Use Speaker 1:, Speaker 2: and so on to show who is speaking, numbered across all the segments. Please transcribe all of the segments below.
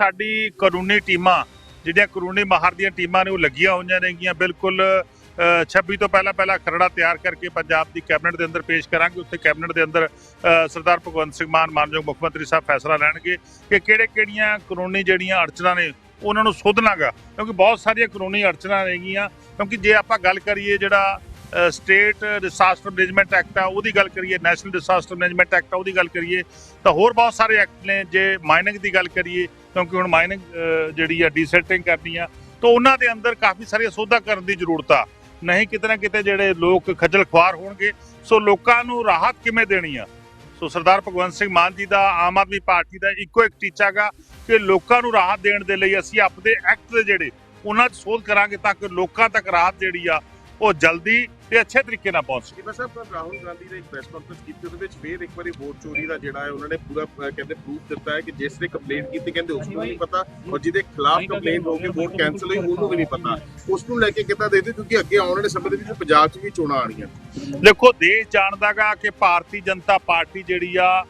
Speaker 1: ਸਾਡੀ ਕਾਨੂੰਨੀ ਟੀਮਾਂ ਜਿਹੜੀਆਂ ਕਾਨੂੰਨੀ ਮਾਹਰ ਦੀਆਂ ਟੀਮਾਂ ਨੇ ਉਹ ਲੱਗੀਆਂ ਹੋਈਆਂ ਨੇਗੀਆਂ। ਬਿਲਕੁਲ ਅ, 26 ਤੋਂ ਪਹਿਲਾਂ ਪਹਿਲਾਂ ਖਰੜਾ ਤਿਆਰ ਕਰਕੇ ਪੰਜਾਬ ਦੀ ਕੈਬਨਿਟ ਦੇ ਅੰਦਰ ਪੇਸ਼ ਕਰਾਂਗੇ। ਉੱਥੇ ਕੈਬਨਿਟ ਦੇ ਅੰਦਰ ਸਰਦਾਰ ਭਗਵੰਤ ਸਿੰਘ ਮਾਨ ਮਾਨਯੋਗ ਮੁੱਖ ਮੰਤਰੀ ਸਾਹਿਬ ਫੈਸਲਾ ਲੈਣਗੇ ਕਿ ਕਿਹੜੇ ਕਿਹੜੀਆਂ ਕਾਨੂੰਨੀ ਜਿਹੜੀਆਂ ਅੜਚਨਾਂ ਨੇ ਉਹਨਾਂ ਨੂੰ ਸੋਧਣਾਗਾ। ਕਿਉਂਕਿ ਬਹੁਤ ਸਾਰੀਆਂ ਕਾਨੂੰਨੀ ਅੜਚਨਾਂ ਨੇਗੀਆਂ। ਕਿਉਂਕਿ ਜੇ ਆਪਾਂ ਗੱਲ ਕਰੀਏ ਜਿਹੜਾ ਸਟੇਟ ਡਿਸਾਸਟਰ ਮੈਨੇਜਮੈਂਟ ਐਕਟ ਆ, ਉਹਦੀ ਗੱਲ ਕਰੀਏ ਨੈਸ਼ਨਲ ਡਿਸਾਸਟਰ ਮੈਨੇਜਮੈਂਟ ਐਕਟ ਆ, ਉਹਦੀ ਗੱਲ ਕਰੀਏ, ਤਾਂ ਹੋਰ ਬਹੁਤ ਸਾਰੇ ਐਕਟ ਨੇ, ਜੇ ਮਾਈਨਿੰਗ ਦੀ ਗੱਲ ਕਰੀਏ, ਕਿਉਂਕਿ ਹੁਣ ਮਾਈਨਿੰਗ ਜਿਹੜੀ ਆ ਡੀਸੈਟਿੰਗ ਕਰਨੀ ਆ, ਤਾਂ ਉਹਨਾਂ ਦੇ ਅੰਦਰ ਕਾਫੀ ਸਾਰੀਆਂ ਸੋਧਾਂ ਕਰਨ ਦੀ ਜ਼ਰੂਰਤ ਆ। ਨਹੀਂ ਕਿਤੇ ਨਾ ਕਿਤੇ ਜਿਹੜੇ ਲੋਕ ਖੱਜਲ ਖੁਆਰ ਹੋਣਗੇ, ਸੋ ਲੋਕਾਂ ਨੂੰ ਰਾਹਤ ਕਿਵੇਂ ਦੇਣੀ ਆ? ਸੋ ਸਰਦਾਰ ਭਗਵੰਤ ਸਿੰਘ ਮਾਨ ਜੀ ਦਾ, ਆਮ ਆਦਮੀ ਪਾਰਟੀ ਦਾ ਇੱਕੋ ਇੱਕ ਟੀਚਾ ਗਾ ਕਿ ਲੋਕਾਂ ਨੂੰ ਰਾਹਤ ਦੇਣ ਦੇ ਲਈ ਅਸੀਂ ਆਪਣੇ ਐਕਟ ਦੇ ਜਿਹੜੇ, ਉਹਨਾਂ 'ਚ ਸੋਧ ਕਰਾਂਗੇ ਤਾਂ ਕਿ ਲੋਕਾਂ ਤੱਕ ਰਾਹਤ ਜਿਹੜੀ ਆ, ਉਹ ਜਲਦੀ ਤੇ ਅੱਛੇ ਤਰੀਕੇ ਨਾਲ ਪਹੁੰਚ ਸਕੇ
Speaker 2: ਜਿਵੇਂ ਸਾਹਿਬ ਰਾਹੁਲ ਗਾਂਧੀ ਨੇ ਇੱਕ ਪ੍ਰੈਸ ਕਾਨਫਰੰਸ ਕੀਤੀ ਉਹਦੇ ਵਿੱਚ ਫੇਰ ਇੱਕ ਵਾਰੀ ਵੋਟ ਚੋਰੀ ਦਾ ਜਿਹੜਾ ਹੈ ਉਹਨਾਂ ਨੇ ਪੂਰਾ ਕਹਿੰਦੇ ਪ੍ਰੂਫ ਦਿੱਤਾ ਹੈ ਕਿ ਜਿਸ ਨੇ ਕੰਪਲੇਂਟ ਕੀਤੀ ਕਹਿੰਦੇ ਉਸ ਨੂੰ ਨਹੀਂ ਪਤਾ ਔਰ ਜਿਹਦੇ ਖਿਲਾਫ ਕੰਪਲੇਂਟ ਹੋ ਗਈ ਵੋਟ ਕੈਨਸਲ ਹੋਈ ਉਹਨੂੰ ਵੀ ਨਹੀਂ ਪਤਾ। ਉਸ ਨੂੰ ਲੈ ਕੇ ਕਿੱਦਾਂ ਦੇਖਦੇ ਕਿਉਂਕਿ ਅੱਗੇ ਆਉਣ ਵਾਲੇ ਸਮੇਂ ਦੇ ਵਿੱਚ ਪੰਜਾਬ 'ਚ ਵੀ ਚੋਣਾਂ ਆਣੀਆਂ
Speaker 1: ਦੇਖੋ ਦੇਸ਼ ਜਾਣਦਾਗਾ ਕਿ ਭਾਰਤੀ ਜਨਤਾ ਪਾਰਟੀ ਜਿਹੜੀ ਆ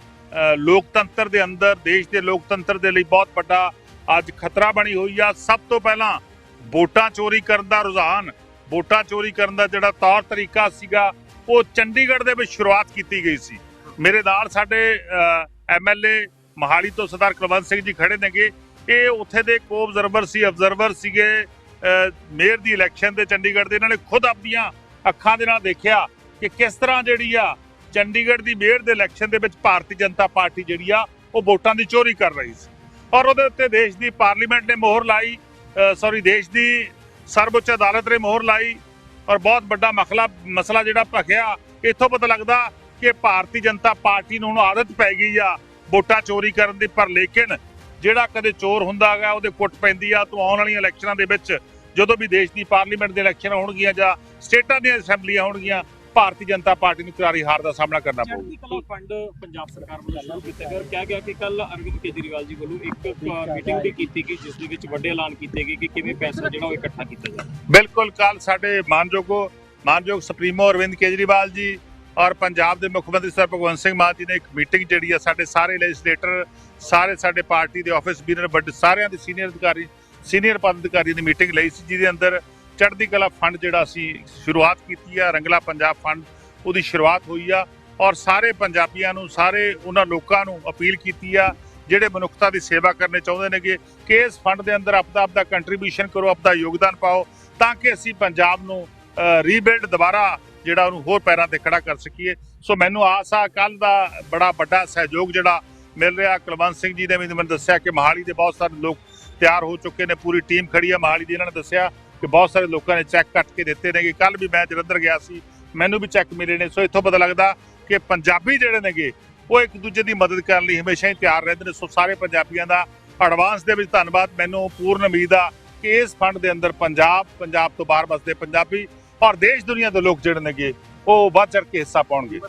Speaker 1: ਲੋਕਤੰਤਰ ਦੇ ਅੰਦਰ ਦੇਸ਼ ਦੇ ਲੋਕਤੰਤਰ ਦੇ ਲਈ ਬਹੁਤ ਵੱਡਾ ਅੱਜ ਖਤਰਾ ਬਣੀ ਹੋਈ ਆ। ਸਭ ਤੋਂ ਪਹਿਲਾਂ ਵੋਟਾਂ ਚੋਰੀ ਕਰਨ ਦਾ ਰੁਝਾਨ ਵੋਟਾਂ ਚੋਰੀ ਕਰਨ ਦਾ ਜਿਹੜਾ ਤੌਰ ਤਰੀਕਾ ਸੀਗਾ, ਉਹ ਚੰਡੀਗੜ੍ਹ ਦੇ ਵਿੱਚ ਸ਼ੁਰੂਆਤ ਕੀਤੀ ਗਈ ਸੀ। ਮੇਰੇ ਨਾਲ ਸਾਡੇ ਐਮਐਲਏ ਮਹਾਲੀ ਤੋਂ ਸਰਦਾਰ ਕੁਲਵੰਤ ਸਿੰਘ ਜੀ ਖੜੇ ਨੇਗੇ। ਇਹ ਉੱਥੇ ਦੇ ਕੋ ਅਬਜ਼ਰਵਰ ਸੀ ਅਬਜ਼ਰਵਰ ਸੀਗੇ ਮੇਅਰ ਦੀ ਇਲੈਕਸ਼ਨ ਦੇ ਚੰਡੀਗੜ੍ਹ ਦੇ। ਇਹਨਾਂ ਨੇ ਖੁਦ ਆਪਣੀਆਂ ਅੱਖਾਂ ਦੇ ਨਾਲ ਦੇਖਿਆ ਕਿ ਕਿਸ ਤਰ੍ਹਾਂ ਜਿਹੜੀ ਆ ਚੰਡੀਗੜ੍ਹ ਦੀ ਮੇਅਰ ਦੇ ਇਲੈਕਸ਼ਨ ਦੇ ਵਿੱਚ ਭਾਰਤੀ ਜਨਤਾ ਪਾਰਟੀ ਜਿਹੜੀ ਆ, ਉਹ ਵੋਟਾਂ ਦੀ ਚੋਰੀ ਕਰ ਰਹੀ ਸੀ। ਔਰ ਉਹਦੇ ਉੱਤੇ ਦੇਸ਼ ਦੀ ਪਾਰਲੀਮੈਂਟ ਨੇ ਮੋਹਰ ਲਾਈ ਸੌਰੀ ਦੇਸ਼ ਦੀ ਸਰਵਉੱਚ ਅਦਾਲਤ ਨੇ ਮੋਹਰ ਲਾਈ ਔਰ ਬਹੁਤ ਵੱਡਾ ਮਸਲਾ ਮਸਲਾ ਜਿਹੜਾ ਭਖਿਆ, ਇੱਥੋਂ ਪਤਾ ਲੱਗਦਾ ਕਿ ਭਾਰਤੀ ਜਨਤਾ ਪਾਰਟੀ ਨੂੰ ਹੁਣ ਆਦਤ ਪੈ ਗਈ ਆ ਵੋਟਾਂ ਚੋਰੀ ਕਰਨ ਦੀ, ਪਰ ਲੇਕਿਨ ਜਿਹੜਾ ਕਦੇ ਚੋਰ ਹੁੰਦਾ ਹੈਗਾ, ਉਹਦੇ ਕੁੱਟ ਪੈਂਦੀ ਆ। ਤੋਂ ਆਉਣ ਵਾਲੀਆਂ ਇਲੈਕਸ਼ਨਾਂ ਦੇ ਵਿੱਚ ਜਦੋਂ ਵੀ ਦੇਸ਼ ਦੀ ਪਾਰਲੀਮੈਂਟ ਦੇ ਇਲੈਕਸ਼ਨ ਹੋਣਗੀਆਂ ਜਾਂ ਸਟੇਟਾਂ ਦੀਆਂ ਅਸੈਂਬਲੀਆਂ ਹੋਣਗੀਆਂ ਭਾਰਤੀ ਜਨਤਾ ਪਾਰਟੀ ਨੂੰ ਕਰਾਰੀ ਹਾਰ ਦਾ ਸਾਹਮਣਾ ਕਰਨਾ ਪਊਗਾ
Speaker 3: ਚੜ੍ਹਦੀ ਕਲਾ ਫੰਡ ਪੰਜਾਬ ਸਰਕਾਰ ਵੱਲੋਂ ਸ਼ੁਰੂ ਕੀਤਾ ਗਿਆ ਕਿਹਾ ਗਿਆ ਕਿ ਕੱਲ ਅਰਵਿੰਦ ਕੇਜਰੀਵਾਲ ਜੀ ਵੱਲੋਂ ਇੱਕ ਮੀਟਿੰਗ ਵੀ ਕੀਤੀ ਗਈ ਜਿਸ ਦੇ ਵਿੱਚ ਵੱਡੇ ਐਲਾਨ ਕੀਤੇ ਗਏ ਕਿ ਕਿਵੇਂ ਪੈਸਾ ਜਿਹੜਾ ਉਹ ਇਕੱਠਾ ਕੀਤਾ ਜਾਵੇ।
Speaker 1: ਬਿਲਕੁਲ ਕੱਲ ਸਾਡੇ ਮਾਨਯੋਗੋ ਮਾਨਯੋਗ ਸੁਪਰੀਮੋ ਅਰਵਿੰਦ ਕੇਜਰੀਵਾਲ ਜੀ ਔਰ ਪੰਜਾਬ ਦੇ ਮੁੱਖ ਮੰਤਰੀ ਸਰ ਭਗਵੰਤ ਸਿੰਘ ਮਾਨ ਜੀ ਨੇ ਇੱਕ ਮੀਟਿੰਗ ਜਿਹੜੀ ਆ ਸਾਡੇ ਸਾਰੇ ਲੈਜਿਸਲੇਟਰ ਸਾਰੇ ਸਾਡੇ ਪਾਰਟੀ ਦੇ ਆਫਿਸ ਬੀਨਰ ਵੱਡੇ ਸਾਰਿਆਂ ਦੇ ਸੀਨੀਅਰ ਅਧਿਕਾਰੀ ਸੀਨੀਅਰ ਪਦ ਅਧਿਕਾਰੀ ਦੀ ਮੀਟਿੰਗ ਲਈ ਸੀ ਜਿਹਦੇ ਅੰਦਰ ਚੜ੍ਹਦੀ ਕਲਾ ਫੰਡ ਜਿਹੜਾ ਅਸੀਂ ਸ਼ੁਰੂਆਤ ਕੀਤੀ ਆ, ਰੰਗਲਾ ਪੰਜਾਬ ਫੰਡ, ਉਹਦੀ ਸ਼ੁਰੂਆਤ ਹੋਈ ਆ ਔਰ ਸਾਰੇ ਪੰਜਾਬੀਆਂ ਨੂੰ, ਸਾਰੇ ਉਹਨਾਂ ਲੋਕਾਂ ਨੂੰ ਅਪੀਲ ਕੀਤੀ ਆ, ਜਿਹੜੇ ਮਨੁੱਖਤਾ ਦੀ ਸੇਵਾ ਕਰਨੇ ਚਾਹੁੰਦੇ ਨੇਗੇ, ਕਿ ਇਸ ਫੰਡ ਦੇ ਅੰਦਰ ਆਪਦਾ ਆਪਦਾ ਕੰਟਰੀਬਿਊਸ਼ਨ ਕਰੋ, ਆਪਦਾ ਯੋਗਦਾਨ ਪਾਓ, ਤਾਂ ਕਿ ਅਸੀਂ ਪੰਜਾਬ ਨੂੰ ਰੀਬਿਲਡ ਦੁਬਾਰਾ ਜਿਹੜਾ ਉਹਨੂੰ ਹੋਰ ਪੈਰਾਂ ਤੇ ਖੜਾ ਕਰ ਸਕੀਏ। ਸੋ ਮੈਨੂੰ ਆਸ ਆ ਕੱਲ ਦਾ ਬੜਾ ਵੱਡਾ ਸਹਿਯੋਗ ਜਿਹੜਾ ਮਿਲ ਰਿਹਾ, ਕੁਲਵੰਤ ਸਿੰਘ ਜੀ ਨੇ ਵੀ ਮੈਨੂੰ ਦੱਸਿਆ ਕਿ ਮਹਾਲੀ ਦੇ ਬਹੁਤ ਸਾਰੇ ਲੋਕ ਤਿਆਰ ਹੋ ਚੁੱਕੇ ਨੇ, ਪੂਰੀ ਟੀਮ ਖੜੀ ਆ ਮਹਾਲੀ ਦੀ, ਇਹਨਾਂ ਨੇ ਦੱਸਿਆ। ਕਿ ਬਹੁਤ ਸਾਰੇ ਲੋਕਾਂ ਨੇ ਚੈੱਕ ਕੱਟ ਕੇ ਦਿੱਤੇ ਨੇਗੇ ਕੱਲ ਵੀ ਮੈਂ ਜਲੰਧਰ ਗਿਆ ਸੀ, ਮੈਨੂੰ ਵੀ ਚੈੱਕ ਮਿਲੇ ਨੇ। ਸੋ ਇੱਥੋਂ ਪਤਾ ਲੱਗਦਾ ਕਿ ਪੰਜਾਬੀ ਜਿਹੜੇ ਨੇਗੇ, ਉਹ ਇੱਕ ਦੂਜੇ ਦੀ ਮਦਦ ਕਰਨ ਲਈ ਹਮੇਸ਼ਾ ਹੀ ਤਿਆਰ ਰਹਿੰਦੇ ਨੇ। ਸੋ ਸਾਰੇ ਪੰਜਾਬੀਆਂ ਦਾ ਐਡਵਾਂਸ ਦੇ ਵਿੱਚ ਧੰਨਵਾਦ। ਮੈਨੂੰ ਪੂਰਨ ਉਮੀਦ ਆ ਕਿ ਇਸ ਫੰਡ ਦੇ ਅੰਦਰ ਪੰਜਾਬ ਪੰਜਾਬ ਤੋਂ ਬਾਹਰ ਵਸਦੇ ਪੰਜਾਬੀ ਔਰ ਦੇਸ਼ ਦੁਨੀਆ ਦੇ ਲੋਕ ਜਿਹੜੇ ਨੇਗੇ, ਉਹ ਵੱਧ ਚੜ ਕੇ ਹਿੱਸਾ ਪਾਉਣਗੇ।